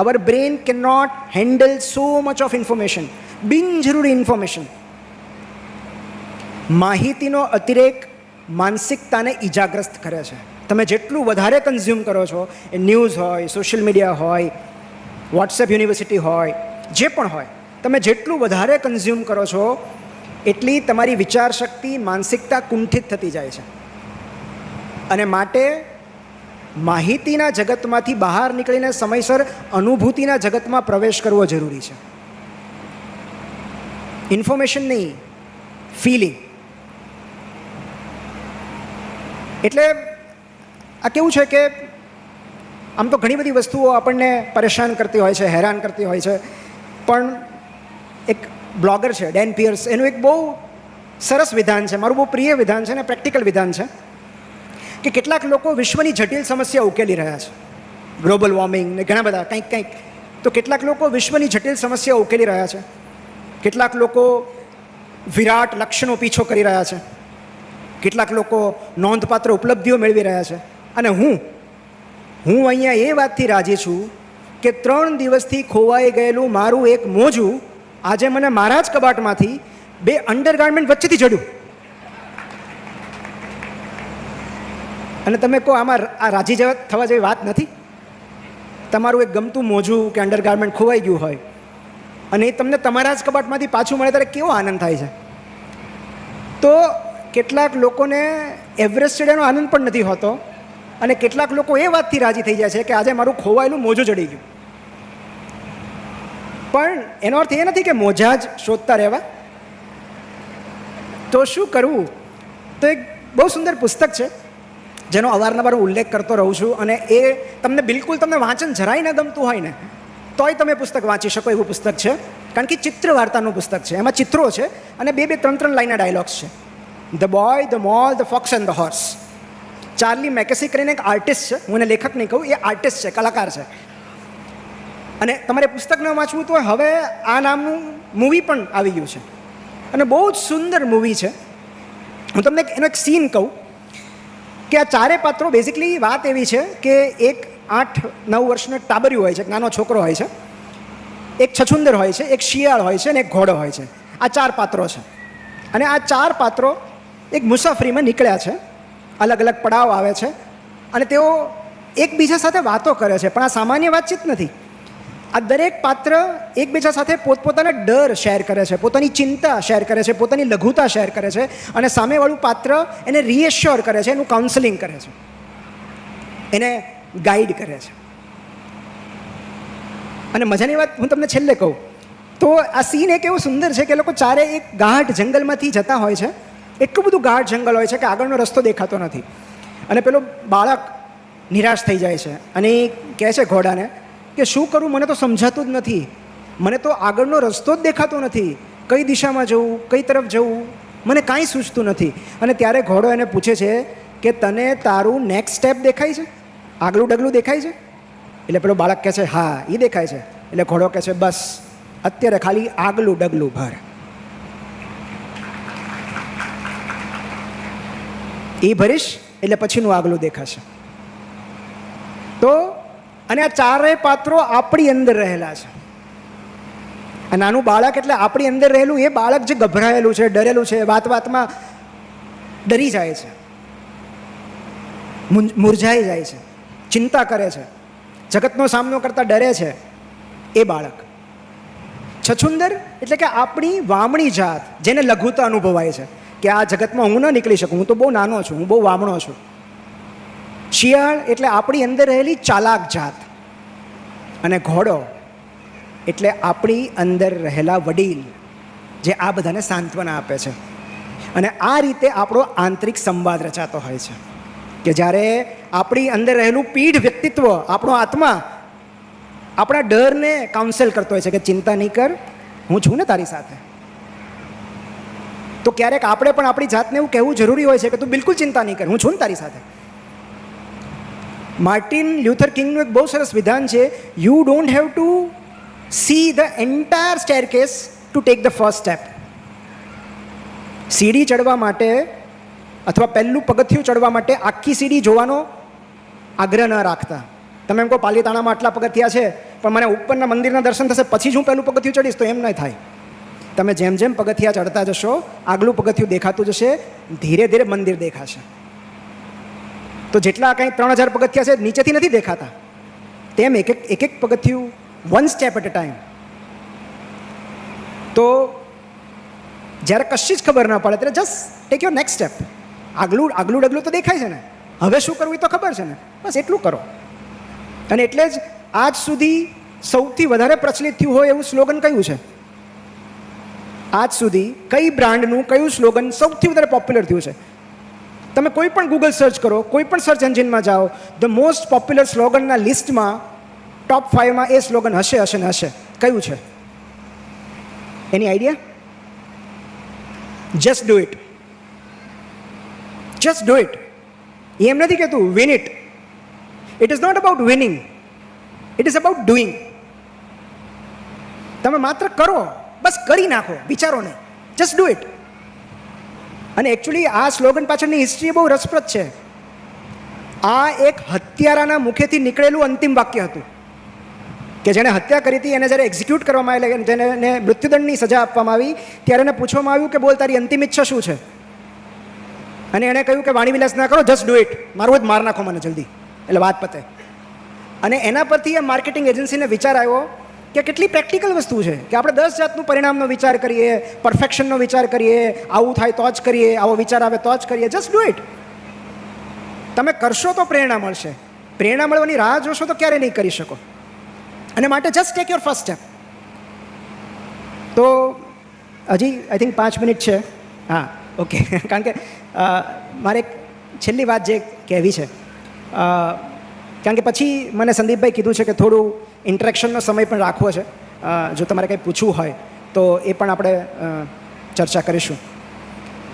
our brain cannot handle so much of information બિનજરૂરી information માહિતીનો અતિરેક માનસિકતાને ઈજાગ્રસ્ત કરે છે. તમે જેટલું વધારે કન્ઝ્યુમ કરો છો, એ ન્યૂઝ હોય સોશિયલ મીડિયા હોય વોટ્સએપ યુનિવર્સિટી હોય, જે પણ હોય, તમે જેટલું વધારે કન્ઝ્યુમ કરો છો, એટલી તમારી વિચાર શક્તિ માનસિકતા કુંઠિત થતી જાય છે. અને માટે માહિતીના જગતમાંથી બહાર નીકળીને સમયસર અનુભૂતિના જગતમાં પ્રવેશ કરવો જરૂરી છે. ઇન્ફોર્મેશન નહીં ફિલિંગ એટલે આ કેવું છે કે આમ તો ઘણી બધી વસ્તુઓ આપણને પરેશાન કરતી હોય છે, હેરાન કરતી હોય છે, પણ એક બ્લોગર છે, ડેન પિયર્સ, એનું એક બહુ સરસ વિધાન છે, મારું બહુ પ્રિય વિધાન છે ને પ્રેક્ટિકલ વિધાન છે. કે કેટલાક લોકો વિશ્વની જટિલ સમસ્યા ઉકેલી રહ્યા છે. ગ્લોબલ વોર્મિંગ ને ઘણા બધા, કંઈક કંઈક. તો કેટલાક લોકો વિશ્વની જટિલ સમસ્યા ઉકેલી રહ્યા છે. કેટલાક લોકો વિરાટ લક્ષ્યનો પીછો કરી રહ્યા છે. કેટલાક લોકો નોંધપાત્ર ઉપલબ્ધિઓ મેળવી રહ્યા છે. અને હું હું અહીંયા એ વાતથી રાજી છું કે ત્રણ દિવસથી ખોવાઈ ગયેલું મારું એક મોજું આજે મને મારા જ કબાટમાંથી બે અંડરગાર્મેન્ટ વચ્ચેથી જડ્યું. અને તમે કહો, આમાં આ રાજી જવા, થવા જેવી વાત નથી? તમારું એક ગમતું મોજું કે અંડરગાર્મેન્ટ ખોવાઈ ગયું હોય, અને એ તમને તમારા જ કબાટમાંથી પાછું મળે ત્યારે કેવો આનંદ થાય છે? તો કેટલાક લોકોને એવરેસ્ટ ચડ્યાનો આનંદ પણ નથી હોતો, અને કેટલાક લોકો એ વાતથી રાજી થઈ જાય છે કે આજે મારું ખોવાયેલું મોજું ચડી ગયું. પણ એનો અર્થ એ નથી કે મોજા જ શોધતા રહેવા. તો શું કરવું? તો એક બહુ સુંદર પુસ્તક છે. જેનો અવારનવાર ઉલ્લેખ કરતો રહું છું અને એ તમને બિલકુલ તમને વાંચન જરાય ન ગમતું હોય ને, તોય તમે પુસ્તક વાંચી શકો એવું પુસ્તક છે. કારણ કે ચિત્ર વાર્તાનું પુસ્તક છે. એમાં ચિત્રો છે અને બે બે ત્રણ ત્રણ લાઈનના ડાયલોગ્સ છે. The boy the mole the fox and the horse Charlie Mackesy કરીને એક આર્ટિસ્ટ છે. હું એને લેખક નહીં કહું, એ આર્ટિસ્ટ છે, કલાકાર છે. અને તમારે પુસ્તક ન વાંચવું તો હવે આ નામનું મૂવી પણ આવી ગયું છે. અને બહુ જ સુંદર મૂવી છે. હું તમને એનો એક સીન કહું. કે આ ચારે પાત્રો બેઝિકલી વાત એવી છે કે એક આઠ નવ વર્ષનો એક ટાબરિયું હોય છે, એક નાનો છોકરો હોય છે, એક છછુંદર હોય છે, એક શિયાળ હોય છે અને એક ઘોડો હોય છે. આ ચાર પાત્રો છે. અને આ ચાર પાત્રો એક મુસાફરીમાં નીકળ્યા છે, અલગ અલગ પડાવ આવે છે અને તેઓ એકબીજા સાથે વાતો કરે છે, પણ આ સામાન્ય વાતચીત નથી. આ દરેક પાત્ર એકબીજા સાથે પોતપોતાના ડર શેર કરે છે, પોતાની ચિંતા શેર કરે છે, પોતાની લઘુતા શેર કરે છે અને સામેવાળું પાત્ર એને રિએશ્યોર કરે છે, એનું કાઉન્સેલિંગ કરે છે. એને ગાઈડ કરે છે. અને મજાની વાત હું તમને છેલ્લે કહું, તો આ સીન એક એવો સુંદર છે કે લોકો ચારે એક ગાઢ જંગલમાંથી જતા હોય છે, એટલું બધું ગાઢ જંગલ હોય છે કે આગળનો રસ્તો દેખાતો નથી. અને પેલો બાળક નિરાશ થઈ જાય છે અને એ કહે છે ઘોડાને કે શું કરું મને તો સમજાતું જ નથી. મને તો આગળનો રસ્તો જ દેખાતો નથી. કઈ દિશામાં જવું, કઈ તરફ જવું, મને કાંઈ સૂચતું નથી. અને ત્યારે ઘોડો એને પૂછે છે કે તને તારું નેક્સ્ટ સ્ટેપ દેખાય છે? આગલું ડગલું દેખાય છે? એટલે પેલો બાળક કહે છે, હા એ દેખાય છે. એટલે ઘોડો કહે છે, બસ, અત્યારે ખાલી આગલું ડગલું ભર. એ ભરીશ એટલે પછીનું આગલું દેખાશે. તો અને આ ચારેય પાત્રો આપણી અંદર રહેલા છે. આ નાનું બાળક એટલે આપણી અંદર રહેલું, એ બાળક જે ગભરાયેલું છે, ડરેલું છે વાત વાતમાં ડરી જાય છે. મુરઝાઈ જાય છે. ચિંતા કરે છે. જગતનો સામનો કરતા ડરે છે એ બાળક. છછુંદર એટલે કે આપણી વામણી જાત, જેને લઘુતા અનુભવાય છે કે આ જગતમાં હું ન નીકળી શકું, હું તો બહુ નાનો છું, હું બહુ વામણો છું. શિયાળ એટલે આપણી અંદર રહેલી ચાલાક જાત. અને ઘોડો એટલે આપણી અંદર રહેલા વડીલ જે આ બધાને સાંત્વના આપે છે. અને આ રીતે આપણો આંતરિક સંવાદ રચાતો હોય છે. કે જ્યારે આપણી અંદર રહેલું પીઢ વ્યક્તિત્વ, આપણો આત્મા આપણા ડરને કાઉન્સેલ કરતો હોય છે કે ચિંતા નહીં કર, હું છું ને તારી સાથે. તો ક્યારેક આપણે પણ આપણી જાતને એવું કહેવું જરૂરી હોય છે કે તું બિલકુલ ચિંતા નહીં કર, હું છું ને તારી સાથે. માર્ટિન લ્યુથર કિંગનું એક બહુ સરસ વિધાન છે you don't have to see the entire staircase to take the first step સીડી ચડવા માટે અથવા પહેલું પગથિયું ચડવા માટે આખી સીડી જોવાનો આગ્રહ ન રાખતા. તમે એમ કહો, પાલીતાણામાં આટલા પગથિયા છે, પણ મને ઉપરના મંદિરના દર્શન થશે, પછી જ હું પહેલું પગથિયું ચડીશ, તો એમ નહીં થાય. તમે જેમ જેમ પગથિયા ચડતા જશો, આગલું પગથિયું દેખાતું જશે, ધીરે ધીરે મંદિર દેખાશે. તો જેટલા કંઈ ત્રણ હજાર પગથિયા છે, નીચેથી નથી દેખાતા. તેમ એક એક એક એક પગથિયું one step at a time તો જ્યારે કશી જ ખબર ના પડે, ત્યારે just take your next step આગલું આગલું ડગલું તો દેખાય છે ને. હવે શું કરવું એ તો ખબર છે ને. બસ એટલું કરો. અને એટલે જ આજ સુધી સૌથી વધારે પ્રચલિત થયું હોય એવું સ્લોગન કયું છે? આજ સુધી કઈ બ્રાન્ડનું, કયું સ્લોગન સૌથી વધારે પોપ્યુલર થયું છે? તમે કોઈ પણ ગૂગલ સર્ચ કરો, કોઈ પણ સર્ચ એન્જિનમાં જાઓ ધ મોસ્ટ પોપ્યુલર સ્લોગનના લિસ્ટમાં ટોપ ફાઇવમાં એ સ્લોગન હશે હશે ને હશે. કયું છે? એની idea just do it just do it એમ નથી કહેતું win it it is not about winning it is about doing તમે માત્ર કરો, બસ કરી નાખો, વિચારો નહીં જસ્ટ ડુ ઇટ અને એકચ્યુઅલી આ સ્લોગન પાછળની હિસ્ટ્રી બહુ રસપ્રદ છે. આ એક હત્યારાના મુખેથી નીકળેલું અંતિમ વાક્ય હતું. કે જેણે હત્યા કરી હતી, એને જ્યારે એક્ઝિક્યુટ કરવામાં આવેલા જેને એને મૃત્યુદંડની સજા આપવામાં આવી, ત્યારે એને પૂછવામાં આવ્યું કે બોલ, તારી અંતિમ ઈચ્છા શું છે? અને એણે કહ્યું કે વાણી વિલાસ ના કરો જસ્ટ ડુ ઇટ મારું જ માર નાખો મને જલ્દી. એટલે વાત પતે. અને એના પરથી એ માર્કેટિંગ એજન્સીને વિચાર આવ્યો કે કેટલી પ્રેક્ટિકલ વસ્તુ છે કે આપણે દસ જાતનું પરિણામનો વિચાર કરીએ, પરફેક્શનનો વિચાર કરીએ, આવું થાય તો જ કરીએ, આવો વિચાર આવે તો જ કરીએ જસ્ટ ડુ ઇટ તમે કરશો તો પ્રેરણા મળશે. પ્રેરણા મળવાની રાહ જોશો તો ક્યારે નહીં કરી શકો. અને માટે just take your first step તો, હજી આઈ થિંક પાંચ મિનિટ છે. હા ઓકે કારણ કે મારે છેલ્લી વાત જે કહેવી છે. કારણ કે પછી મને સંદીપભાઈ કીધું છે કે થોડું ઇન્ટરેક્શનનો સમય પણ રાખવો છે. જો તમારે કંઈ પૂછવું હોય, તો એ પણ આપણે ચર્ચા કરીશું.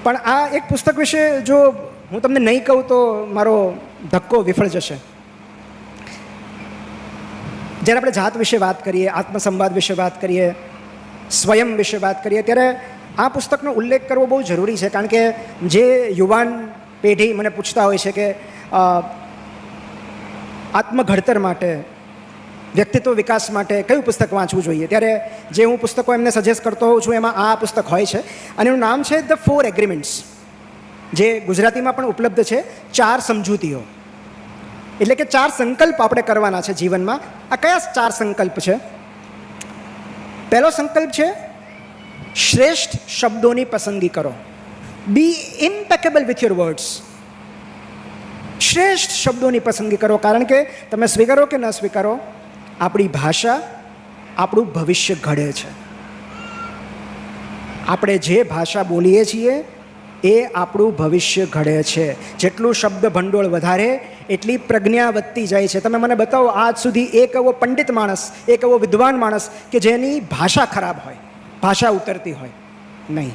પણ આ એક પુસ્તક વિશે જો હું તમને નહીં કહું, તો મારો ધક્કો વિફળ જશે. જ્યારે આપણે જાત વિશે વાત કરીએ, આત્મસંવાદ વિશે વાત કરીએ, સ્વયં વિશે વાત કરીએ, ત્યારે આ પુસ્તકનો ઉલ્લેખ કરવો બહુ જરૂરી છે. કારણ કે જે યુવાન પેઢી મને પૂછતા હોય છે કે આત્મઘડતર માટે વ્યક્તિત્વ વિકાસ માટે કયું પુસ્તક વાંચવું જોઈએ? ત્યારે જે હું પુસ્તકો એમને સજેસ્ટ કરતો હોઉં છું, એમાં આ પુસ્તક હોય છે અને એનું નામ છે ધ ફોર એગ્રીમેન્ટ્સ જે ગુજરાતીમાં પણ ઉપલબ્ધ છે, ચાર સમજૂતીઓ. એટલે કે ચાર સંકલ્પ આપણે કરવાના છે જીવનમાં. આ કયા ચાર સંકલ્પ છે? પહેલો સંકલ્પ છે, શ્રેષ્ઠ શબ્દોની પસંદગી કરો. Be impeccable with your words શ્રેષ્ઠ શબ્દોની પસંદગી કરો. કારણ કે તમે સ્વીકારો કે ન સ્વીકારો? આપણી ભાષા આપણું ભવિષ્ય ઘડે છે. આપણે જે ભાષા બોલીએ છીએ, એ આપણું ભવિષ્ય ઘડે છે. જેટલું શબ્દ ભંડોળ વધારે, એટલી પ્રજ્ઞા વધતી જાય છે. તમે મને બતાવો, આજ સુધી એક એવો પંડિત માણસ, એક એવો વિદ્વાન માણસ કે જેની ભાષા ખરાબ હોય, ભાષા ઉતરતી હોય? નહીં.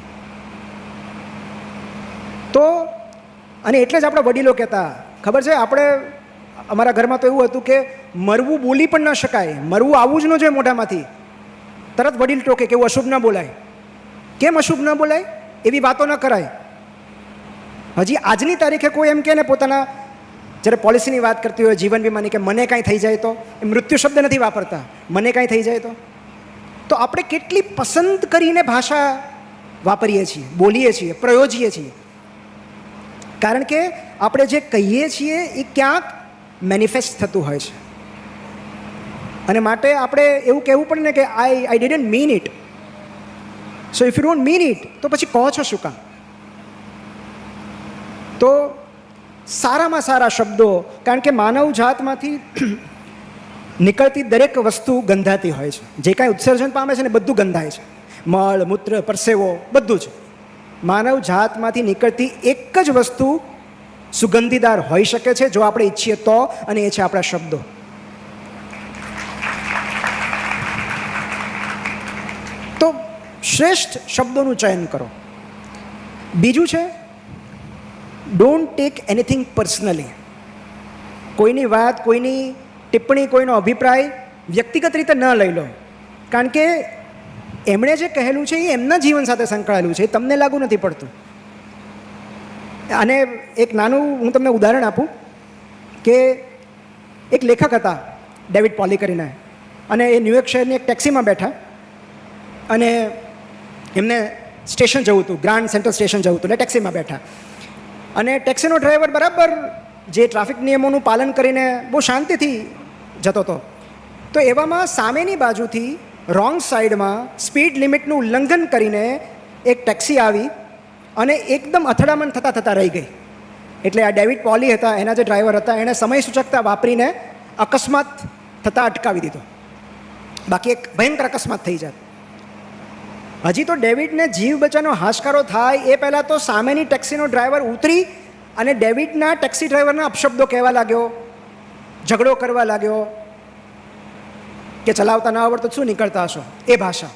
તો, અને એટલે જ આપણા વડીલો કહેતા, ખબર છે? આપણે, અમારા ઘરમાં તો એવું હતું કે મરવું બોલી પણ ન શકાય. મરવું આવવું જ ન જોઈએ મોઢામાંથી. તરત વડીલ ટોકે કે એવું અશુભ ન બોલાય. કેમ અશુભ ન બોલાય? એવી વાતો ન કરાય. હજી આજની તારીખે કોઈ એમ કે ને પોતાના, જ્યારે પોલિસીની વાત કરતી હોય, જીવન વીમાની કે મને કાંઈ થઈ જાય તો, એ મૃત્યુ શબ્દ નથી વાપરતા. મને કાંઈ થઈ જાય તો. તો આપણે કેટલી પસંદ કરીને ભાષા વાપરીએ છીએ, બોલીએ છીએ, પ્રયોજીએ છીએ. કારણ કે આપણે જે કહીએ છીએ, એ ક્યાંક મેનિફેસ્ટ થતું હોય છે. અને માટે આપણે એવું કહેવું પડે ને કે I I didn't mean it so if you don't mean it તો પછી કહો છો શું કામ? તો સારામાં સારા શબ્દો, કારણ કે માનવ જાતમાંથી નીકળતી દરેક વસ્તુ ગંધાતી હોય છે. જે કાંઈ ઉત્સર્જન પામે છે ને બધું ગંધાય છે. મળ, મૂત્ર, પરસેવો, બધું જ. માનવ જાતમાંથી નીકળતી એક જ વસ્તુ સુગંધીદાર હોઈ શકે છે, જો આપણે ઈચ્છીએ તો, અને એ છે આપણા શબ્દો તો શ્રેષ્ઠ શબ્દોનું ચયન કરો. બીજું છે ડોન્ટ ટેક એનીથિંગ પર્સનલી કોઈની વાત, કોઈની ટિપ્પણી, કોઈનો અભિપ્રાય વ્યક્તિગત રીતે ન લઈ લો. કારણ કે એમણે જે કહેલું છે એ એમના જીવન સાથે સંકળાયેલું છે તમને લાગુ નથી પડતું. અને એક નાનું હું તમને ઉદાહરણ આપું કે એક લેખક હતા, ડેવિડ પોલી કરીને અને એ ન્યુયોર્ક શહેરની એક ટેક્સીમાં બેઠા. અને એમને સ્ટેશન જવું હતું, ગ્રાન્ડ સેન્ટ્રલ સ્ટેશન જવું હતું, એટલે ટેક્સીમાં બેઠા. અને ટેક્સીનો ડ્રાઈવર બરાબર જે ટ્રાફિક નિયમોનું પાલન કરીને બહુ શાંતિથી જતો હતો. તો એવામાં સામેની બાજુથી રોંગ સાઈડમાં સ્પીડ લિમિટનું ઉલ્લંઘન કરીને એક ટેક્સી આવી અને એકદમ અથડામણ થતાં થતાં રહી ગઈ. એટલે આ ડેવિડ પોલી હતા, એના જે ડ્રાઈવર હતા, એણે સમય સૂચકતા વાપરીને અકસ્માત થતાં અટકાવી દીધો. બાકી એક ભયંકર અકસ્માત થઈ જાય. હજી તો ડેવિડને જીવ બચાવનો હાશકારો થાય, એ પહેલાં તો સામેની ટેક્સીનો ડ્રાઈવર ઉતરી અને ડેવિડના ટેક્સી ડ્રાઈવરના અપશબ્દો કહેવા લાગ્યો, ઝઘડો કરવા લાગ્યો કે ચલાવતા ના આવડતો શું નીકળતા હશો? એ ભાષા.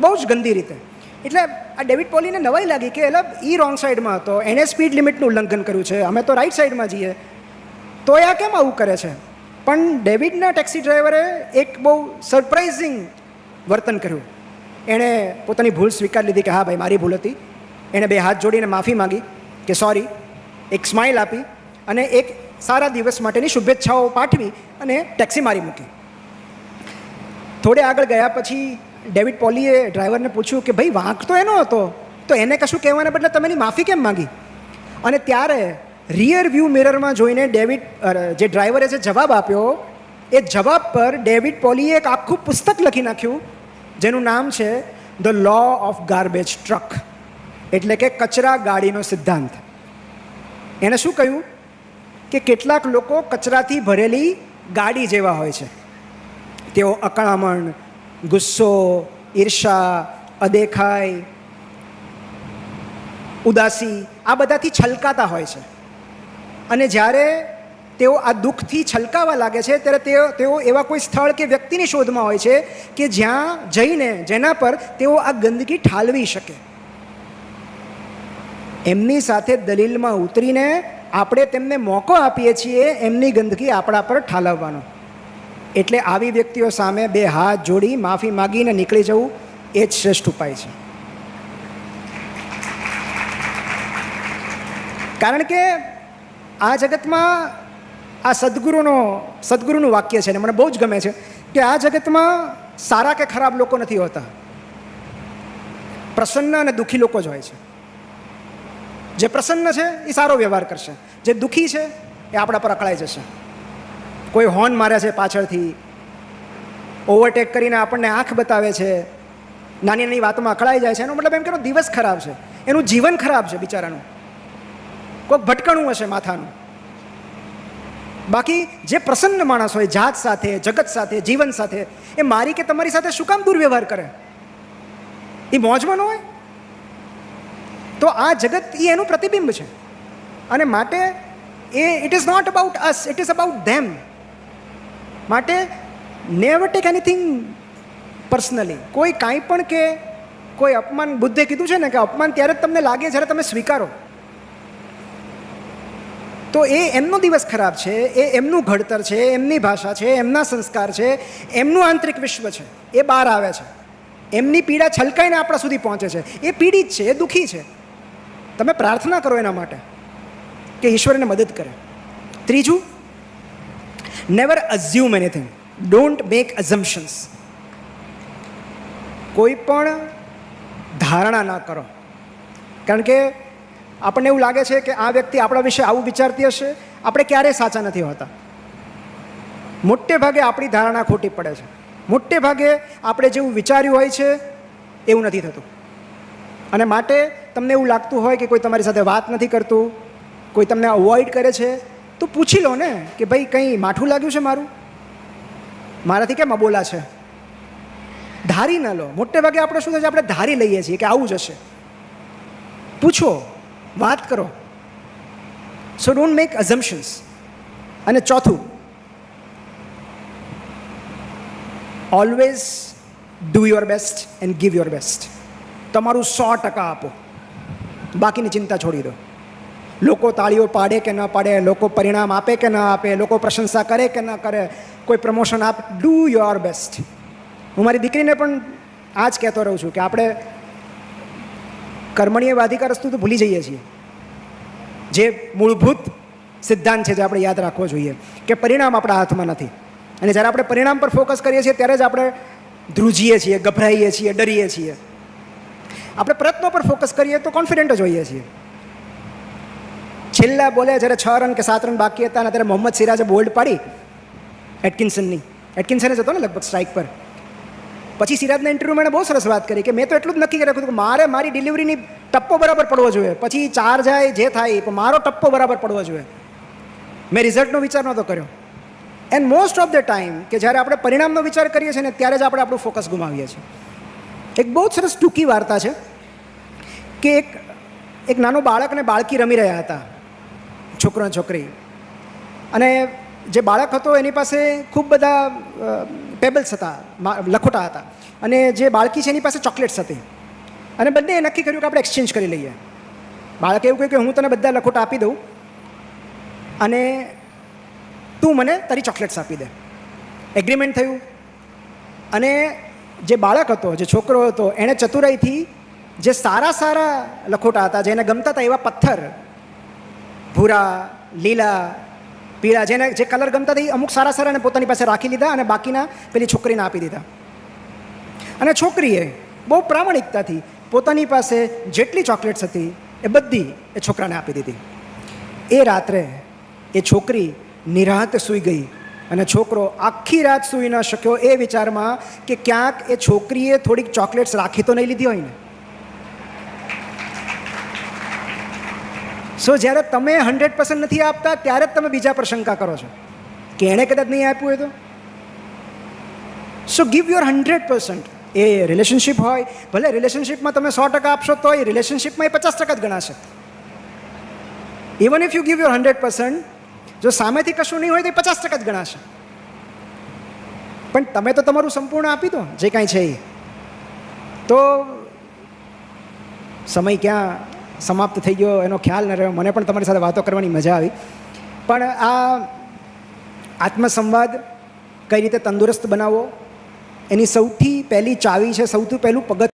બહુ જ ગંદી રીતે. એટલે આ ડેવિડ પોલીને નવાઈ લાગી કે એટલે ઈ રોંગ સાઈડમાં હતો. એણે સ્પીડ લિમિટનું ઉલ્લંઘન કર્યું છે. અમે તો રાઈટ સાઈડમાં જઈએ તો એ આ કેમ આવું કરે છે? પણ ડેવિડના ટેક્સી ડ્રાઈવરે એક બહુ સરપ્રાઇઝિંગ વર્તન કર્યું. એણે પોતાની ભૂલ સ્વીકાર લીધી કે હા ભાઈ, મારી ભૂલ હતી. એણે બે હાથ જોડીને માફી માંગી કે સોરી એક સ્માઇલ આપી અને એક સારા દિવસ માટેની શુભેચ્છાઓ પાઠવી અને ટેક્સી મારી મૂકી. થોડે આગળ ગયા પછી ડેવિડ પોલીએ ડ્રાઈવરને પૂછ્યું કે ભાઈ, વાંક તો એનો હતો. તો એને કશું કહેવાને બદલે તમે માફી કેમ માંગી? અને ત્યારે રિયર વ્યૂ મિરરમાં જોઈને ડેવિડ જે ડ્રાઈવરે જે જવાબ આપ્યો, એ જવાબ પર ડેવિડ પોલીએ એક આખું પુસ્તક લખી નાખ્યું જેનું નામ છે the law of garbage truck એટલે કે કચરા ગાડીનો સિદ્ધાંત. એણે શું કહ્યું? કે કેટલાક લોકો કચરાથી ભરેલી ગાડી જેવા હોય છે. તેઓ અકળામણ, ગુસ્સો, ઈર્ષા, અદેખાઈ, ઉદાસી આ બધાથી છલકાતા હોય છે. અને જ્યારે તેઓ આ દુઃખથી છલકાવા લાગે છે. ત્યારે તેઓ તેઓ એવા કોઈ સ્થળ કે વ્યક્તિની શોધમાં હોય છે કે જ્યાં જઈને, જેના પર તેઓ આ ગંદકી ઠાલવી શકે. એમની સાથે દલીલમાં ઉતરીને આપણે તેમને મોકો આપીએ છીએ એમની ગંદકી આપણા પર ઠાલવવાનો. એટલે આવી વ્યક્તિઓ સામે બે હાથ જોડી માફી માગીને નીકળી જવું એ જ શ્રેષ્ઠ ઉપાય છે. કારણ કે આ જગતમાં આ સદગુરુનો, સદગુરુનું વાક્ય છે ને મને બહુ જ ગમે છે કે આ જગતમાં સારા કે ખરાબ લોકો નથી હોતા. પ્રસન્ન અને દુઃખી લોકો જ હોય છે. જે પ્રસન્ન છે એ સારો વ્યવહાર કરશે. જે દુઃખી છે એ આપણા પર અકળાઈ જશે. કોઈ હોર્ન મારે છે પાછળથી. ઓવરટેક કરીને આપણને આંખ બતાવે છે. નાની નાની વાતમાં અકળાઈ જાય છે. એનો મતલબ એમ કે દિવસ ખરાબ છે. એનું જીવન ખરાબ છે બિચારાનું. કોઈક ભટકણું હશે માથાનું. બાકી જે પ્રસન્ન માણસ હોય, જાત સાથે, જગત સાથે, જીવન સાથે, એ મારી કે તમારી સાથે શું કામ દુર્વ્યવહાર કરે? એ મોજમાં ન હોય? તો આ જગત એ એનું પ્રતિબિંબ છે. અને માટે એ it is not about us it is about them માટે નેવર ટેક એનીથિંગ પર્સનલી કોઈ કાંઈ પણ કે, કોઈ અપમાન, બુદ્ધે કીધું છે ને કે અપમાન ત્યારે જ તમને લાગે જ્યારે તમે સ્વીકારો. તો એ એમનો દિવસ ખરાબ છે, એ એમનું ઘડતર છે એમની ભાષા છે એમના સંસ્કાર છે, એમનું આંતરિક વિશ્વ છે, એ બહાર આવે છે. એમની પીડા છલકાઈને આપણા સુધી પહોંચે છે. એ પીડિત છે, એ દુઃખી છે. તમે પ્રાર્થના કરો એના માટે કે ઈશ્વર એને મદદ કરે. ત્રીજું never assume anything don't make assumptions કોઈ પણ ધારણા ના કરો. કારણ કે આપણને એવું લાગે છે કે આ વ્યક્તિ આપણા વિશે આવું વિચારતી હશે? આપણે ક્યારેય સાચા નથી હોતા. મોટે ભાગે આપણી ધારણા ખોટી પડે છે. મોટે ભાગે આપણે જેવું વિચાર્યું હોય છે, એવું નથી થતું. અને માટે તમને એવું લાગતું હોય કે કોઈ તમારી સાથે વાત નથી કરતું, કોઈ તમને અવોઇડ કરે છે, તો પૂછી લો ને કે ભાઈ કંઈ માઠું લાગ્યું છે મારું? મારાથી કેમ અબોલા છે? ધારી ન લો. મોટે ભાગે આપણે શું છે? આપણે ધારી લઈએ છીએ કે આવું જ હશે. પૂછો. વાત કરો. સો ડોન્ટ મેક અઝમ્પશન્સ અને ચોથું always do your best and give your best તમારું સો ટકા આપો. બાકીની ચિંતા છોડી દો. લોકો તાળીઓ પાડે કે ન પાડે, લોકો પરિણામ આપે કે ન આપે, લોકો પ્રશંસા કરે કે ન કરે, કોઈ પ્રમોશન આપ ડુ યોર બેસ્ટ હું મારી દીકરીને પણ આ જ કહેતો રહું છું કે આપણે કર્મણીય વાધિકારસ્તુ તો ભૂલી જઈએ છીએ. જે મૂળભૂત સિદ્ધાંત છે જે આપણે યાદ રાખવો જોઈએ, કે પરિણામ આપણા હાથમાં નથી. અને જ્યારે આપણે પરિણામ પર ફોકસ કરીએ છીએ, ત્યારે જ આપણે ધ્રુજીએ છીએ, ગભરાઈએ છીએ, ડરીએ છીએ. આપણે પ્રયત્નો પર ફોકસ કરીએ તો કોન્ફિડન્ટ જ હોઈએ છીએ. છેલ્લા બોલે જ્યારે છ રન કે સાત રન બાકી હતા અને ત્યારે મોહમ્મદ સિરાજે બોલ્ડ પાડી એટકિન્સનની એટકિન્સને હતો ને લગભગ સ્ટ્રાઇક પર. પછી સિરાજના ઇન્ટરવ્યૂમાં બહુ સરસ વાત કરી કે મેં તો એટલું જ નક્કી કરી રાખ્યું કે મારે મારી ડિલિવરીની ટપ્પો બરાબર પડવો જોઈએ. પછી ચાર જાય, જે થાય પણ મારો ટપ્પો બરાબર પડવો જોઈએ. મેં રિઝલ્ટનો વિચાર નહોતો કર્યો. And most of the time કે જ્યારે આપણે પરિણામનો વિચાર કરીએ છીએ ને ત્યારે જ આપણે આપણું ફોકસ ગુમાવીએ છીએ. એક બહુ જ સરસ ટૂંકી વાર્તા છે કે એક એક નાનો બાળક અને બાળકી રમી રહ્યા હતા. છોકરો છોકરી. અને જે બાળક હતો, એની પાસે ખૂબ બધા પેબલ્સ હતા લખોટા હતા. અને જે બાળકી છે, એની પાસે ચોકલેટ્સ હતી. અને બંને નક્કી કર્યું કે આપણે એક્સચેન્જ કરી લઈએ. બાળકે એવું કહ્યું કે હું તને બધા લખોટા આપી દઉં અને તું મને તારી ચોકલેટ્સ આપી દે. એગ્રીમેન્ટ થયું. અને જે બાળક હતો, જે છોકરો હતો, એણે ચતુરાઈથી જે સારા સારા લખોટા હતા જેને ગમતા હતા એવા પથ્થર, ભૂરા, લીલા પીળા જેને જે કલર ગમતા હતા એ અમુક સારા સારાને પોતાની પાસે રાખી લીધા અને બાકીના પેલી છોકરીને આપી દીધા. અને છોકરીએ બહુ પ્રામાણિકતાથી પોતાની પાસે જેટલી ચોકલેટ્સ હતી એ બધી એ છોકરાને આપી દીધી. એ રાત્રે એ છોકરી નિરાંત સૂઈ ગઈ અને છોકરો આખી રાત સૂઈ ન શક્યો એ વિચારમાં કે ક્યાંક એ છોકરીએ થોડીક ચોકલેટ્સ રાખી તો નહીં લીધી હોય ને. સો જ્યારે તમે હંડ્રેડ પર્સન્ટ નથી આપતા, ત્યારે જ તમે બીજા પર શંકા કરો છો. કે એણે કદાચ નહીં આપ્યું હોય તો? So give your hundred percent A relationship હોય, ભલે રિલેશનશિપમાં તમે સો ટકા આપશો તો એ રિલેશનશિપમાં એ પચાસ ટકા જ ગણાશે. Even if you give your hundred percent જો સામેથી કશું નહીં હોય તો એ પચાસ ટકા જ ગણાશે. પણ તમે તો તમારું સંપૂર્ણ આપી દો, જે કાંઈ છે એ. તો સમય ક્યાં સમાપ્ત થઈ ગયો, એનો ખ્યાલ ન રહ્યો. મને પણ તમારી સાથે વાતો કરવાની મજા આવી. પણ આ આત્મસંવાદ કઈ રીતે તંદુરસ્ત બનાવવો? એની સૌથી પહેલી ચાવી છે, સૌથી પહેલું પગથ